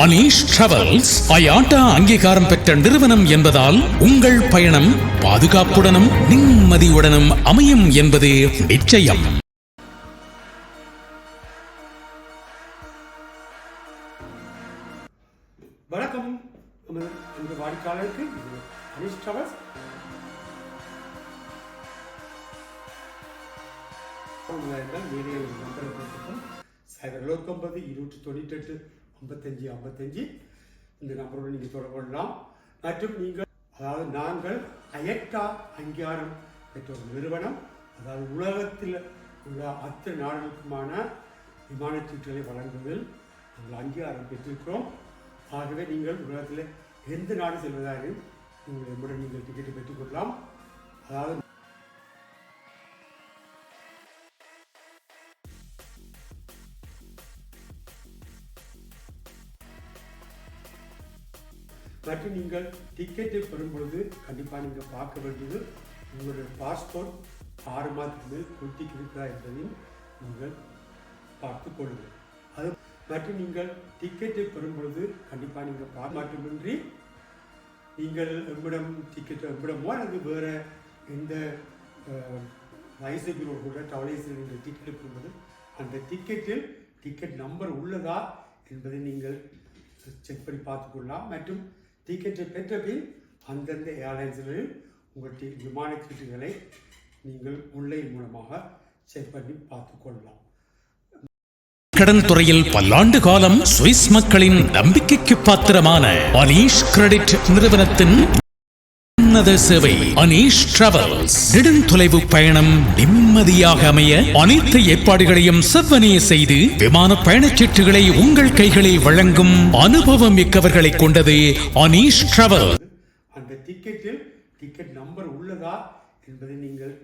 Anish travels அயாட்டா அங்கீகாரம் பெற்ற நிறுவனம் என்பதால் உங்கள் பயணம் பாதுகாப்புடனும் நிம்மதியுடனும் அமையும் என்பது நிச்சயம். வணக்கம். நமது வாடிக்கையாளருக்கு இது டிராவல்ஸ். உங்களிடம் மேலே ஒரு நம்பரை கொடுத்துருக்கோம் சைபர் எழுபத்தொம்பது இருநூற்றி தொண்ணூற்றெட்டு. ஐம்பத்தஞ்சு ஐம்பத்தஞ்சு. இந்த நம்பரோடு நீங்கள் தொடர்பு கொள்ளலாம் மற்றும் நீங்கள் அதாவது நாங்கள் அயட்டா அங்கீகாரம் பெற்ற ஒரு நிறுவனம். அதாவது உலகத்தில் உள்ள அத்தனை நாடுகளுக்குமான விமான சீட்டுகளை வழங்குவதில் நாங்கள் அங்கீகாரம் பெற்றிருக்கிறோம். ஆகவே நீங்கள் உலகத்தில் எந்த நாடு செல்வதாகவும் நீங்கள் எம்முடன் நீங்கள் டிக்கெட்டை பெற்றுக்கொள்ளலாம் அதாவது மற்றும் நீங்கள் டிக்கெட்டை பெறும் பொழுது கண்டிப்பாக நீங்கள் பார்க்க வேண்டியது உங்களுடைய பாஸ்போர்ட் ஆறு மாதத்துக்கு குறித்திக்கு இருக்கிறா என்பதையும் நீங்கள் பார்த்து கொள்ளுங்கள். அது மற்றும் நீங்கள் டிக்கெட்டை பெறும் பொழுது கண்டிப்பாக நீங்கள் பார்க்க மட்டுமின்றி நீங்கள் எம்மிடம் டிக்கெட் எம்மிடமோ அல்லது வேறு எந்த ஐசபிலோடு கூட டவலேஸில் நீங்கள் டிக்கெட் பெறும்போது அந்த டிக்கெட்டில் டிக்கெட் நம்பர் உள்ளதா என்பதை நீங்கள் செக் பண்ணி பார்த்துக்கொள்ளலாம் மற்றும் டிக்கெட்டை பெற்ற பின் அந்தந்த ஏர்லைன்ஸ்களில் உங்கள் டி விமான சீட்டுகளை நீங்கள் ஆன்லைன் மூலமாக செக் பண்ணி பார்த்துக்கொள்ளலாம் கடன் துறையில் பல்லாண்டு காலம் சுவிஸ் மக்களின் நம்பிக்கைக்கு பாத்திரமான அனீஷ் கிரெடிட் நிறுவனத்தின் உன்னத சேவை அனீஷ் டிராவல்ஸ் நெடுந்தொலைவு பயணம் நிம்மதியாக அமைய அனைத்து ஏற்பாடுகளையும் செவ்வனைய செய்து விமான பயணச்சீட்டுகளை உங்கள் கைகளில் வழங்கும் அனுபவம் மிக்கவர்களை கொண்டது அனீஷ் டிராவல் அந்த டிக்கெட்டில் டிக்கெட் நம்பர் உள்ளதா என்பதை நீங்கள்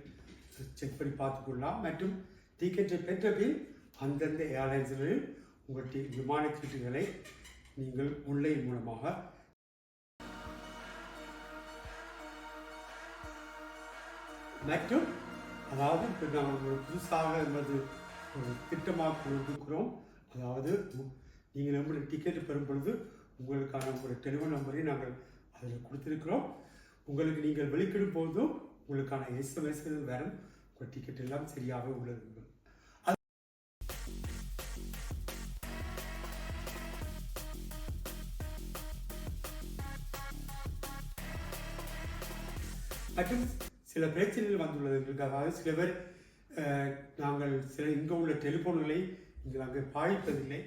செக் பண்ணி பார்த்துக்கொள்ளலாம். மற்றும் டிக்கெட்டை பெற்ற பின் அந்தந்த ஏர்லைன்ஸ்களில் உங்கள் விமான சீட்டுகளை நீங்கள் ஆன்லைன் மூலமாக மற்றும் அதாவது இப்போ நாங்கள் ஒரு புதுசாக என்பது ஒரு திட்டமாக கொடுக்கிறோம் அதாவது நீங்கள் நம்முடைய டிக்கெட் பெறும் பொழுது உங்களுக்கான ஒரு டெலிஃபோன் நம்பரையும் நாங்கள் அதில் கொடுத்துருக்கிறோம். உங்களுக்கு நீங்கள் வெளிக்கிடும் போதும் உங்களுக்கான எஸ்எம்எஸ் வரும். உங்கள் டிக்கெட் எல்லாம் சரியாக உள்ளது. மற்றும் சில பிரச்சனைகள் வந்துள்ளது எங்களுக்காக சில பேர் நாங்கள் சில இங்கே உள்ள டெலிஃபோன்களை நீங்கள் அங்கே பாதிப்பதில்லை.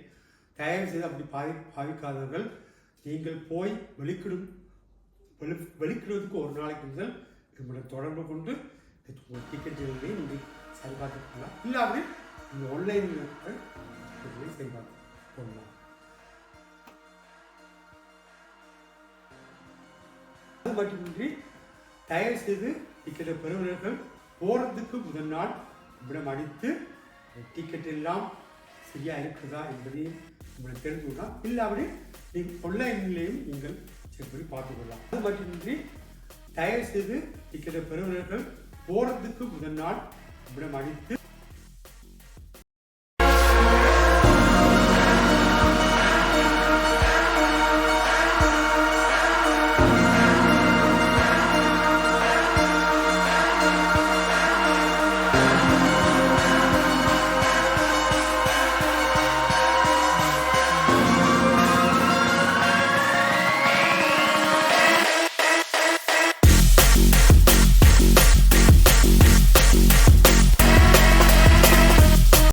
தயவு செய்து அப்படி பாதி பாதிக்காதவர்கள் நீங்கள் போய் வெளிக்கிடும் வெளி வெளிக்கிடுவதற்கு ஒரு நாளைக்கு முதல் நம்மளை தொடர்பு கொண்டு உங்கள் டிக்கெட்டுகளை நீங்கள் சரிபார்த்து கொள்ளலாம். இல்லாமல் நீங்கள் ஆன்லைனில் சரிபார்த்து கொள்ளலாம். அது மட்டுமின்றி தயவு செய்து டிக்கெட்டை பெறுவர்கள் போகிறதுக்கு முதல் நாள் நம்மிடம் அடித்து டிக்கெட் எல்லாம் சரியாக இருக்குதா என்பதையும் உங்களுக்கு தெரிந்து கொள்ளலாம் அப்படி நீங்கள் ஆன்லைன்லேயும் நீங்கள் செக் பண்ணி பார்த்துக்கொள்ளலாம் அது மட்டுமின்றி தயவு செய்து டிக்கெட்டை பெறுவர்கள் போகிறதுக்கு முதல் நாள் நம்மிடம் அடித்து